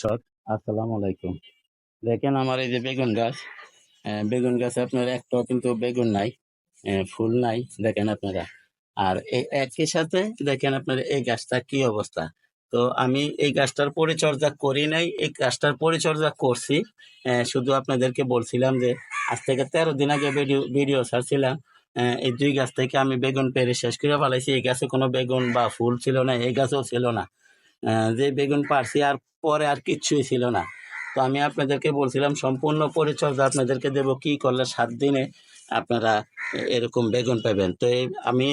Shot, আসসালামু আলাইকুম। দেখেন আমার এই যে বেগুন গাছ বেগুন গাছে আপনার একটাও কিন্তু বেগুন নাই ফুল নাই, দেখেন আপনারা। আর একই সাথে দেখেন আপনার এই গাছটা কি অবস্থা। তো আমি এই গাছটার পরিচর্যা করি নাই, এই গাছটার পরিচর্যা করছি। শুধু আপনাদেরকে বলছিলাম যে, আজ থেকে তেরো দিন আগে ভিডিও ভিডিও ছাড়ছিলাম এই দুই গাছ থেকে আমি বেগুন পেরে শেষ করে ফেলাইছি। এই গাছে কোনো বেগুন বা ফুল ছিল না, এই গাছও ছিল না। যে বেগুন পারছি আর পরে আর কিচ্ছুই ছিল না। তো আমি আপনাদেরকে বলছিলাম, সম্পূর্ণ পরিচর্যা আপনাদেরকে দেব কি করলে সাত দিনে আপনারা এরকম বেগুন পাবেন। তো আমি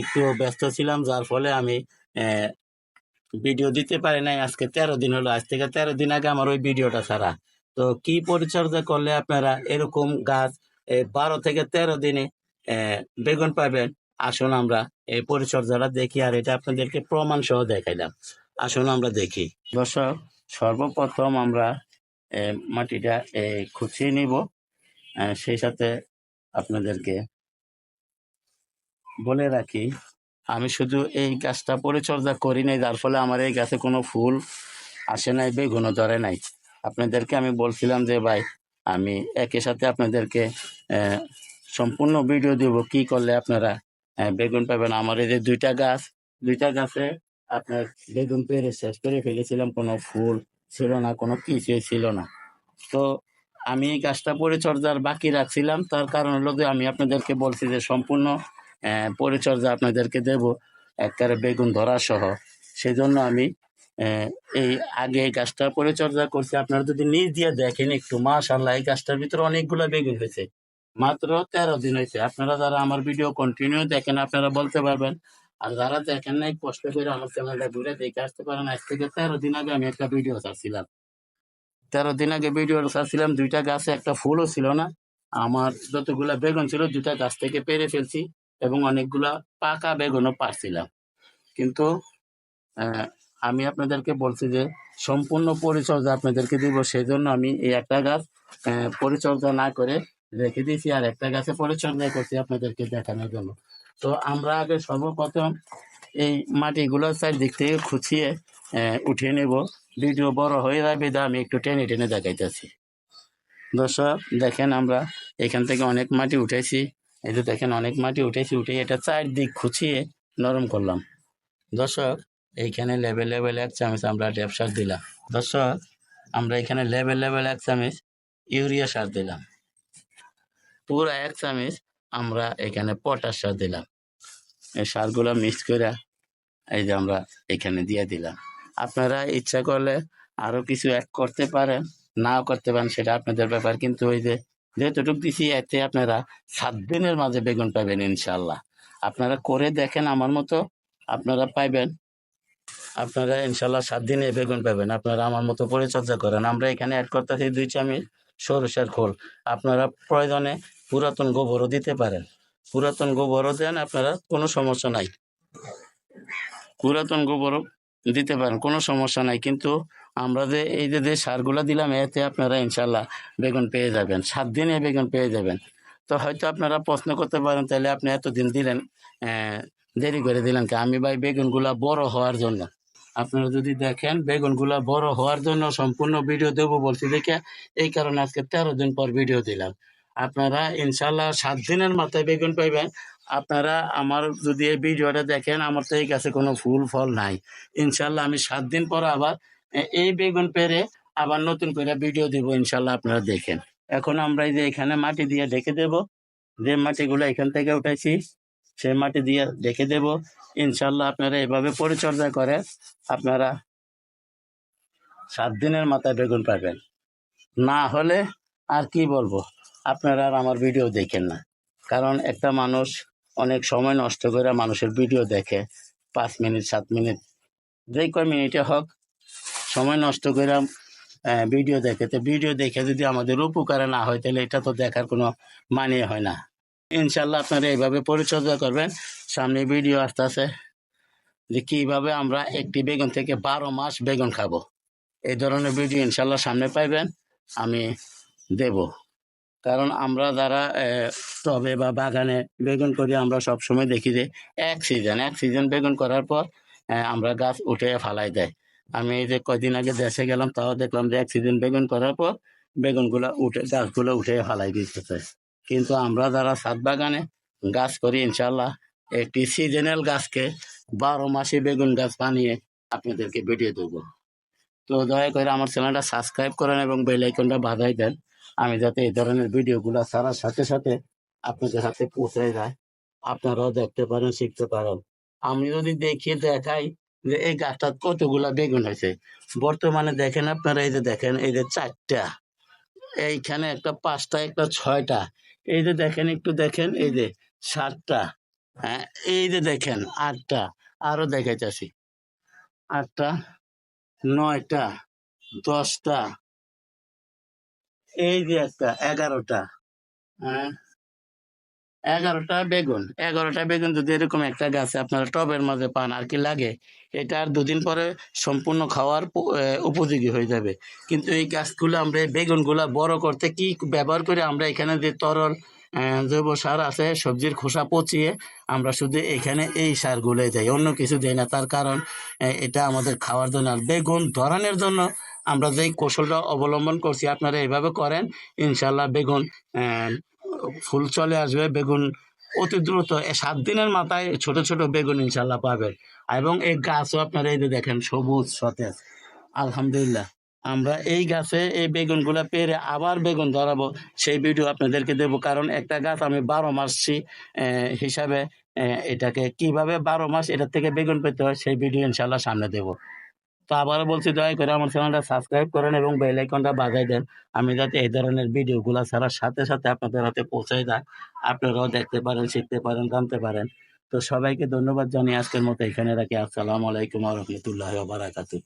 একটু ব্যস্ত ছিলাম, যার ফলে আমি ভিডিও দিতে পারি নাই। আজকে তেরো দিন হলো, আজ থেকে তেরো দিন আগে আমার ওই ভিডিওটা ছাড়া। তো কি পরিচর্যা করলে আপনারা এরকম গাছ বারো থেকে তেরো দিনে বেগুন পাবেন? আসুন আমরা এই পরিচর্যাটা দেখি, আর এটা আপনাদেরকে প্রমাণ সহ দেখাইলাম। আসুন আমরা দেখি। দর্শক সর্বপ্রথম আমরা মাটিটা খুঁচিয়ে নিব। সেই সাথে আপনাদেরকে বলে রাখি, আমি শুধু এই গাছটা পরিচর্যা করি নাই, যার ফলে আমার এই গাছে কোনো ফুল আসে নাই, বেগুনও ধরে নাই। আপনাদেরকে আমি বলছিলাম যে, ভাই, আমি একই সাথে আপনাদেরকে সম্পূর্ণ ভিডিও দেব, কি করলে আপনারা বেগুন পাবেন। আমার এই যে দুইটা গাছ, দুইটা গাছে আপনার বেগুন পেরে শেষ করে ফেলেছিলাম, কোনো ফুল ছিল না, কোনো কিছুই ছিল না। তো আমি এই গাছটা পরিচর্যার বাকি রাখছিলাম। তার কারণ হলো যে আমি আপনাদেরকে বলছি যে সম্পূর্ণ পরিচর্যা আপনাদেরকে দেব একবারে বেগুন ধরা সহ। সেই জন্য আমি এই আগে এই গাছটার পরিচর্যা করছি। আপনারা যদি নিজ দিয়ে দেখেন একটু মাস মাশাল্লাহ এই গাছটার ভিতরে অনেকগুলো বেগুন হয়েছে। মাত্র তেরো দিন হয়েছে। আপনারা যারা আমার ভিডিও কন্টিনিউ দেখেন, আপনারা বলতে পারবেন আর যারা দেখেন নাই, কষ্ট করে আমার চ্যানেলটা ঘুরে দেখে আসতে পারেন আজ থেকে তেরো দিন আগে আমি একটা ভিডিও ছাড়ছিলাম। তেরো দিন আগে ভিডিও ছাড়ছিলাম, দুইটা গাছে একটা ফুলও ছিল না। আমার যতগুলা বেগুন ছিল, দুইটা গাছ থেকে পেরে ফেলছি এবং অনেকগুলা পাকা বেগুনও পারছিলাম কিন্তু আমি আপনাদেরকে বলছি যে, সম্পূর্ণ পরিচর্যা আপনাদেরকে দিব সেই জন্য আমি এই একটা গাছ পরিচর্যা না করে রেখে দিয়েছি, আর একটা গাছে পরিচর্যা করছি আপনাদেরকে দেখানোর জন্য। তো আমরা আগে সর্বপ্রথম এই মাটিগুলো চারদিক থেকে খুঁচিয়ে উঠিয়ে নেব। ভিডিও বড় হয়ে যাবে দা আমি একটু টেনে টেনে দেখাইতেছি। দর্শক, দেখেন আমরা এখান থেকে অনেক মাটি উঠেছি। এই যে দেখেন অনেক মাটি উঠেছি, উঠে এটা চারদিক খুঁচিয়ে নরম করলাম। দর্শক, এইখানে লেভেল লেভেল এক চামচ আমরা ড্যাপ সার দিলাম। দর্শক, আমরা এখানে লেভেল লেভেল এক চামচ ইউরিয়া সার দিলাম। পুরো এক চামচ আমরা এখানে পটাশ সার দিলাম। এই সারগুলো মিক্স করে এই যে আমরা এখানে দিয়ে দিলাম। আপনারা ইচ্ছা করলে আরও কিছু অ্যাড করতে পারেন, নাও করতে পারেন, সেটা আপনাদের ব্যাপার। কিন্তু ওই যে যেহেতুটুক দিছি, এতে আপনারা সাত দিনের মাঝে বেগুন পাবেন ইনশাল্লাহ আপনারা করে দেখেন, আমার মতো আপনারা পাইবেন। আপনারা ইনশাল্লাহ সাত দিনে বেগুন পাবেন। আপনারা আমার মতো পরিচর্যা করেন। আমরা এখানে অ্যাড করতেছি দুই চামচ সরষের খোল। আপনারা প্রয়োজনে পুরাতন গোবরও দিতে পারেন। পুরাতন গোবরও দেন, আপনারা কোনো সমস্যা নাই। পুরাতন গোবরও দিতে পারেন, কোনো সমস্যা নাই। কিন্তু আমরা যে এই যে সারগুলো দিলাম, এতে আপনারা ইনশাল্লাহ বেগুন পেয়ে যাবেন, সাত দিনে বেগুন পেয়ে যাবেন। তো হয়তো আপনারা প্রশ্ন করতে পারেন, তাহলে আপনি এতদিন দিলেন দেরি করে দিলেন কি? আমি ভাই বেগুনগুলা বড় হওয়ার জন্য। আপনারা যদি দেখেন, বেগুনগুলা বড় হওয়ার জন্য সম্পূর্ণ ভিডিও দেবো বলছি, দেখে এই কারণে আজকে তেরো দিন পর ভিডিও দিলাম। আপনারা ইনশাল্লাহ সাত দিনের মাথায় বেগুন পাইবেন। আপনারা আমার যদি এই ভিডিওটা দেখেন, আমার তো এই গাছে কোনো ফুল, ফল নাই। ইনশাল্লাহ আমি সাত দিন পর আবার এই বেগুন পেরে আবার নতুন করে ভিডিও দিব ইনশাল্লাহ আপনারা দেখেন। এখন আমরা এই যে এখানে মাটি দিয়ে ঢেকে দেব। যে মাটিগুলো এখান থেকে উঠাইছি, সেই মাটি দিয়ে ঢেকে দেব। ইনশাল্লাহ আপনারা এভাবে পরিচর্যা করে আপনারা সাত দিনের মাথায় বেগুন পাবেন। না হলে আর কি বলব? আপনারা আর আমার ভিডিও দেখেন না। কারণ একটা মানুষ অনেক সময় নষ্ট করে মানুষের ভিডিও দেখে, পাঁচ মিনিট, সাত মিনিট যে কয় মিনিটে হোক, সময় নষ্ট করে ভিডিও দেখে। তো ভিডিও দেখে যদি আমাদের উপকারে না হয়, তাহলে এটা তো দেখার কোনো মানে হয় না। ইনশাল্লাহ আপনারা এইভাবে পরিচর্যা করবেন। সামনে ভিডিও আসতে আছে যে কীভাবে আমরা একটি বেগুন থেকে বারো মাস বেগুন খাব। এই ধরনের ভিডিও ইনশাল্লাহ সামনে পাইবেন, আমি দেব। কারণ আমরা যারা টবে বা বাগানে বেগুন করি, আমরা সব সময় দেখি যে এক সিজন এক সিজন বেগুন করার পর আমরা গাছ উঠে ফালাই দেয়। আমি এই যে কয়দিন আগে দেশে গেলাম, তাও দেখলাম যে এক সিজন বেগুন করার পর, বেগুনগুলা উঠে, গাছগুলো উঠে ফালাই দিতেছে। কিন্তু আমরা যারা ছাদ বাগানে গাছ করি ইনশাল্লাহ একটি সিজনাল গাছকে বারো মাসে বেগুন গাছ বানিয়ে আপনাদেরকে ভিডিও দেবো। তো দয়া করে আমার চ্যানেলটা সাবস্ক্রাইব করেন এবং বেল আইকনটা বাজাই দেন। আমি যাতে এই ধরনের ভিডিওগুলো ছাড়ার সাথে সাথে আপনাদের হাতে পৌঁছে যায়, আপনারাও দেখতে পারেন, শিখতে পারেন। আমি যদি দেখিয়ে দেখাই যে এই গাছটা কতগুলা বেগুন হয়েছে। বর্তমানে দেখেন আপনারা, এই যে দেখেন, এই যে চারটা, এইখানে একটা পাঁচটা, একটা ছয়টা, এই যে দেখেন, একটু দেখেন, এই যে সাতটা হ্যাঁ এই যে দেখেন, আটটা, আরও দেখাইতেছি। আটটা, নয়টা, দশটা এই যে একটা এগারোটা হ্যাঁ? এগারোটা বেগুন। এগারোটা বেগুন যদি এরকম একটা গাছে আপনারা টবের মাঝে পান আর কি লাগে, এটা আর দুদিন পরে সম্পূর্ণ খাওয়ার উপযোগী হয়ে যাবে। কিন্তু এই গাছগুলো আমরা বেগুনগুলা বড় করতে কি ব্যবহার করে? আমরা এখানে যে তরল জৈব সার আছে, সবজির খোসা পচিয়ে আমরা শুধু এখানে এই সারগুলোই দেয় অন্য কিছু দেই না। তার কারণ এটা আমাদের খাওয়ার জন্য আর বেগুন ধরানোর জন্য আমরা যেই কৌশলটা অবলম্বন করছি, আপনারা এইভাবে করেন ইনশাল্লাহ বেগুন ফুল চলে আসবে, বেগুন অতি দ্রুত সাত দিনের মাথায় ছোট ছোট বেগুন ইনশাল্লাহ পাবেন। এবং এই গাছও আপনারা এই যে দেখেন, সবুজ, সতেজ। আলহামদুলিল্লাহ, আমরা এই গাছে এই বেগুনগুলো পেরে আবার বেগুন ধরাবো, সেই ভিডিও আপনাদেরকে দেবো। কারণ একটা গাছ আমি বারো মাসছি হিসাবে এটাকে কীভাবে বারো মাস এটার থেকে বেগুন পেতে হয়, সেই ভিডিও ইনশাল্লাহ সামনে দেবো। তো আবারও বলছি, দয়া করে আমার চ্যানেলটা সাবস্ক্রাইব করেন এবং বেল আইকনটা বাজাই দেন। আমি যাতে এই ধরনের ভিডিওগুলো ছাড়ার সাথে সাথে আপনাদের হাতে পৌঁছায় দেয় আপনারাও দেখতে পারেন, শিখতে পারেন, জানতে পারেন। তো সবাইকে ধন্যবাদ জানিয়ে আজকের মতো এখানে রাখি। আসসালামু আলাইকুম রহমতুল্লাহ বারাকাতু